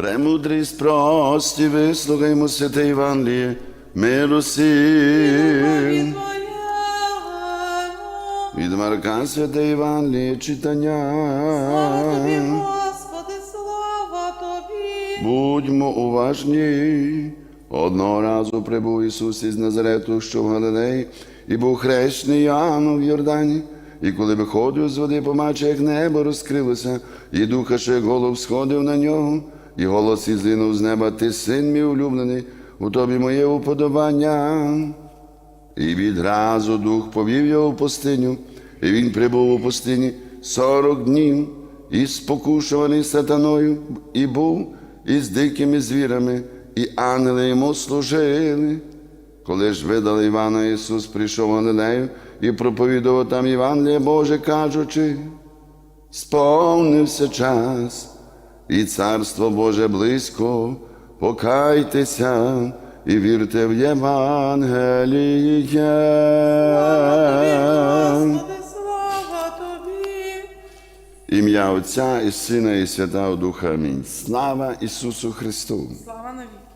Премудрість прості, вислухаймо святе Євангеліє, миру Від Марка святе Євангеліє читання. Слава тобі, Господи, слава тобі. Будьмо уважні. Одного разу прибув Ісус із Назарету, що в Галилеї, і був хрещений Іоанном в Йордані. І коли виходив з води, побачив, як небо розкрилося, і духа, що як голов сходив на нього, і голос ізлинув з неба, ти син мій улюблений, у тобі моє уподобання. І відразу дух повів його в пустиню, і він прибув у пустині сорок днів, і спокушуваний сатаною, і був із дикими звірами, і ангели йому служили. Коли ж видали Івана, Ісус прийшов в Галилею і проповідував там Євангеліє Боже, кажучи, сповнився час, і царство Боже близько, покайтеся і вірте в Євангеліє. Ім'я Отця і Сина, і Святого Духа. Амінь. Слава Ісусу Христу! Слава навіки.